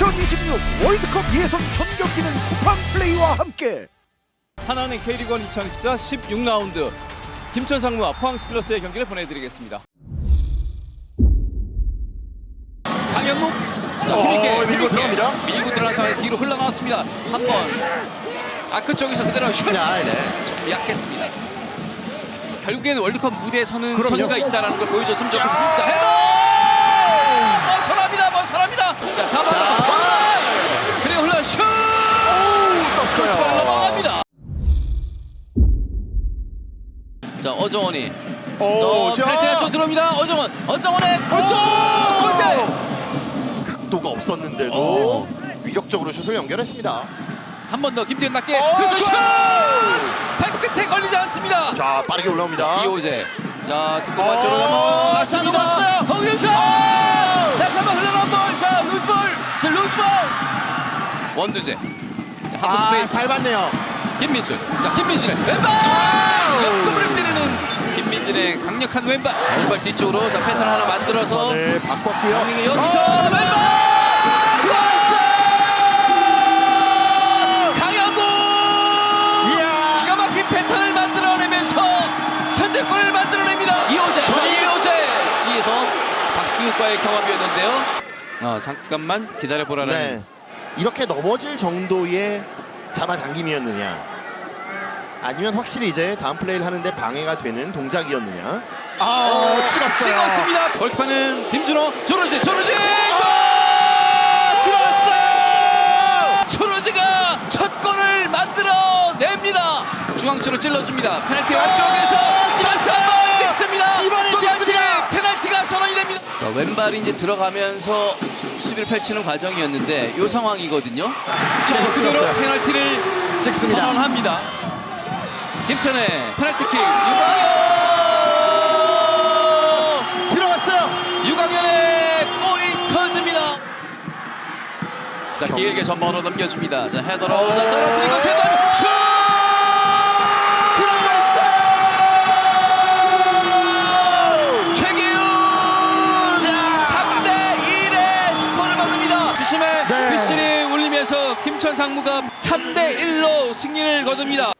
2026 월드컵 예선 전 경기는 쿠팡 플레이와 함께 하나는 K리그1 2024 16라운드 김천 상무와 포항 스틸러스의 경기를 보내드리겠습니다. 강현묵 자, 힘있게 어, 밀고 들어갑니다. 밀고 들어간 상황에 뒤로 흘러나왔습니다. 한 번 아크 쪽에서 그대로 슛 야, 네. 좀 약했습니다. 결국에는 월드컵 무대에 서는 그럼요. 선수가 있다는 걸 보여줬으면 좋겠습니다. 자, 헤더! 벗어납니다, 벗어납니다. 자, 잡아라. 그리고 흘러 슛! 크로스바를 떴어요. 넘어갑니다. 자, 어정원이 오, 또 자. 페널티가 쪽 들어옵니다. 어정원, 어정원의 골수! 골대! 각도가 없었는데도 어. 위력적으로 슛을 연결했습니다. 한 번 더 김태현 낮게 어, 그래서 슛! 발끝에 걸리지 않습니다. 자, 빠르게 올라옵니다. 이호재. 자, 뒷공 어, 맞춰로 넘어갔습니다. 넘어갔어요. 홍윤철! 다시 한번 흘러간 볼. 자, 루즈볼. 자, 루즈볼. 원두재. 자, 하프 아, 스페이스. 잘 봤네요. 김민준. 자, 김민준의 왼발! 옆구리를 때리는 김민준의 강력한 왼발. 왼발 뒤쪽으로 자, 패턴 하나 만들어서 네, 바꿨고요. 강민이 여기서 어, 왼발! 들어왔어! 강현무! 이야. 기가 막힌 패턴을 만들어내면서 선제골을 만들어냅니다. 이호재, 자, 토니. 이호재 뒤에서 박승욱과의 경합이었는데요. 아 잠깐만 기다려보라는. 네. 이렇게 넘어질 정도의 잡아당김이었느냐? 아니면 확실히 이제 다음 플레이를 하는데 방해가 되는 동작이었느냐? 아, 찍었어요. 찍었습니다. 골키퍼는 김준호, 조르지, 조르지. 들어왔어요. 조르지가 첫 골을 만들어냅니다. 중앙쪽으로 찔러줍니다. 페널티 안쪽에서 다시 한번 찍습니다. 이번에 또 다시 찍습니다. 페널티가 선언이 됩니다. 자, 왼발이 이제 들어가면서 수비를 펼치는 과정이었는데 이 상황이거든요. 찍었어요. 페널티를 찍습니다. 선언합니다. 김천의 페널티킥 유광현! 들어갔어요. 유광현의 골이 터집니다. 자 경- 길게 전방으로 넘겨줍니다. 자 헤더로 어. 자, 떨어뜨리고 세단 슛! 들어갔어요! 최기훈 3대 1의 스코어를 만듭니다. 주심의 네. 휘슬이 울리면서 김천 상무가 3대 1로 승리를 거둡니다.